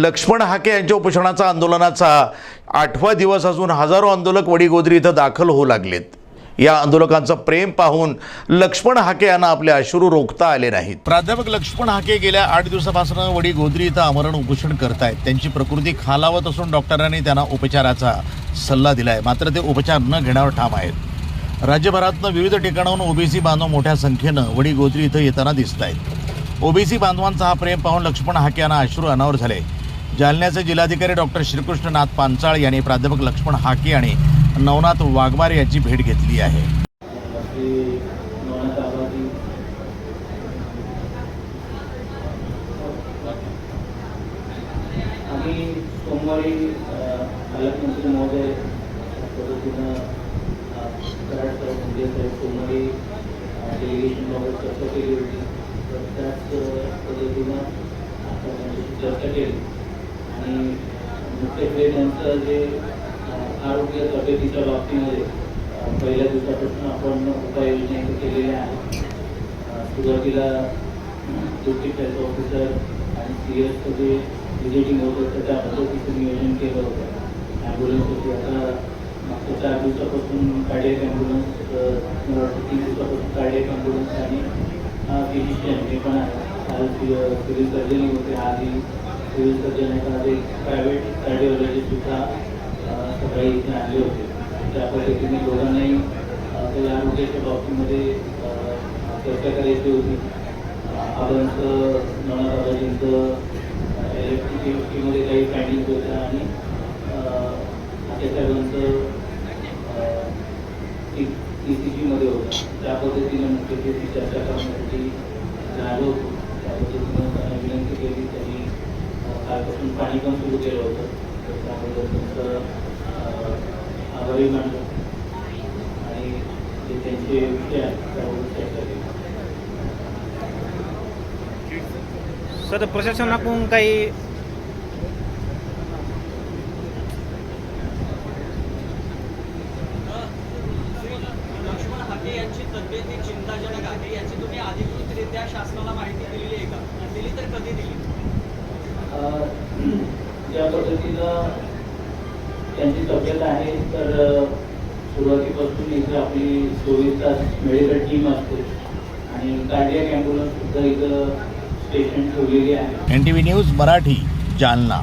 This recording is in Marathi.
लक्ष्मण हाके यांच्या उपोषणाचा आंदोलनाचा आठवा दिवस असून हजारो आंदोलक वडीगोदरी इथं दाखल होऊ लागलेत. या आंदोलकांचं प्रेम पाहून लक्ष्मण हाके यांना आपले अश्रू रोखता आले नाहीत. प्राध्यापक लक्ष्मण हाके गेल्या आठ दिवसापासून वडीगोद्री इथं आमरण उपोषण करतायत. त्यांची प्रकृती खालावत असून डॉक्टरांनी त्यांना उपचाराचा सल्ला दिला आहे मात्र ते उपचार न घेण्यावर ठाम आहेत. राज्यभरातनं विविध ठिकाणाहून ओबीसी बांधव मोठ्या संख्येनं वडीगोद्री इथं येताना दिसत आहेत ओबीसी बांधवांचा हा प्रेम पाहून लक्ष्मण हाके यांना अश्रू अनावर झाले. जालन्याचे जिल्हाधिकारी डॉक्टर श्रीकृष्णनाथ पांचाळ यांनी प्राध्यापक लक्ष्मण हाके आणि नवनाथ वाघमारे यांची भेट घेतली आहे. सोमवारी पालकमंत्री महोदय पद्धतीनं कराड साहेब म्हणजे साहेब सोमवारी डेलिगेशनबाबत चर्चा केली होती. तर त्याच पद्धतीनं आपण त्यांच्याशी चर्चा केली. आणि मुख्यत्वे त्यांचं जे आरोग्य तब्येतीच्या बाबतीमध्ये पहिल्या दिवसापासून आपण उपाययोजना इथे केलेल्या आहेत. सुरुवातीला डिस्ट्रिक्ट हेल्थ ऑफिसर आणि सी एसचं जे विजिटिंग होत होतं त्या पद्धतीचं नियोजन केलं होतं. ॲम्ब्युलन्सवरती आता मागच्या चार दिवसापासून कार्डियक ॲम्ब्युलन्स मला वाटतं तीन दिवसापासून कार्डियक ॲम्ब्युलन्स आणि फिजिशियन हे पण आहे काल सिव्हिल सर्जन होते. आधी सिव्हिल सर्जन आहेत प्रायव्हेट कार्डिओलॉजीसुद्धा सकाळी इथे आणले होते. त्या पद्धतीने दोघांनाही अ, त्या आरोग्याच्या बाबतीमध्ये चर्चा करायची होती. आबांचं नवनाथाबाजींचं इलेक्ट्रिसिटीमध्ये काही फायडिंग्स होत्या आणि त्याच्यानंतर ई सी जीमध्ये होतं. त्या पद्धतीने मुख्यत्वे ती चर्चा करण्यासाठी झालं होतं. त्या पद्धतीनं त्यांना विनंती केली त्यांनी कालपासून पाणी पण सुरू केलं होतं. तर त्याबद्दल तुमचं आभारी मानलं आणि जे त्यांचे विषय आहेत त्यावर चर्चा केली. सर प्रशासनाकडून काही लक्ष्मण हाके यांची तब्येत ही चिंताजनक आहे. याची तुम्ही अधिकृतरित्या शासनाला माहिती दिलेली आहे का? दिली तर कधी दिली? ज्या पद्धतीनं त्यांची तब्येत आहे तर सुरुवातीपासून इथं आपली चोवीस तास मेडिकल टीम असते. आणि कार्डियक ॲम्ब्युलन्स सुद्धा इथं स्टेशन ठेवलेली आहे. N T V news Marathi Jalna.